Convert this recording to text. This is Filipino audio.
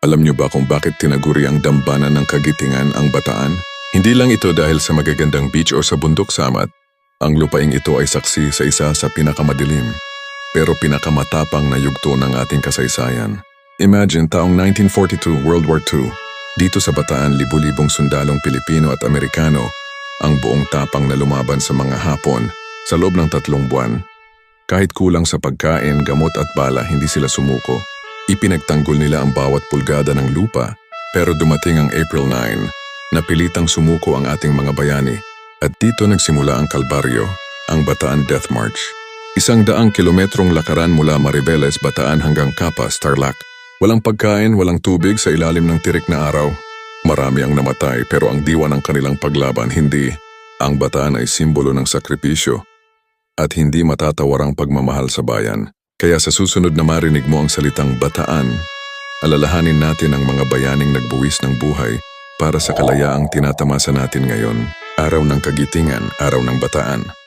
Alam niyo ba kung bakit tinaguri ang dambana ng kagitingan ang bataan? Hindi lang ito dahil sa magagandang beach o sa bundok samat. Ang lupaing ito ay saksi sa isa sa pinakamadilim, pero pinakamatapang na yugto ng ating kasaysayan. Imagine taong 1942, World War II. Dito sa Bataan, libu-libong sundalong Pilipino at Amerikano ang buong tapang na lumaban sa mga Hapon sa loob ng tatlong buwan. Kahit kulang sa pagkain, gamot at bala, hindi sila sumuko. Ipinagtanggol nila ang bawat pulgada ng lupa, pero dumating ang April 9, napilitang sumuko ang ating mga bayani. At dito nagsimula ang Kalbaryo, ang Bataan Death March. Isang daang kilometrong lakaran mula Mariveles, Bataan hanggang Capas, Tarlac. Walang pagkain, walang tubig sa ilalim ng tirik na araw. Marami ang namatay pero ang diwa ng kanilang paglaban hindi. Ang Bataan ay simbolo ng sakripisyo at hindi matatawarang pagmamahal sa bayan. Kaya sa susunod na marinig mo ang salitang Bataan, alalahanin natin ang mga bayaning nagbuwis ng buhay para sa kalayaang tinatamasa natin ngayon. Araw ng kagitingan, araw ng bataan.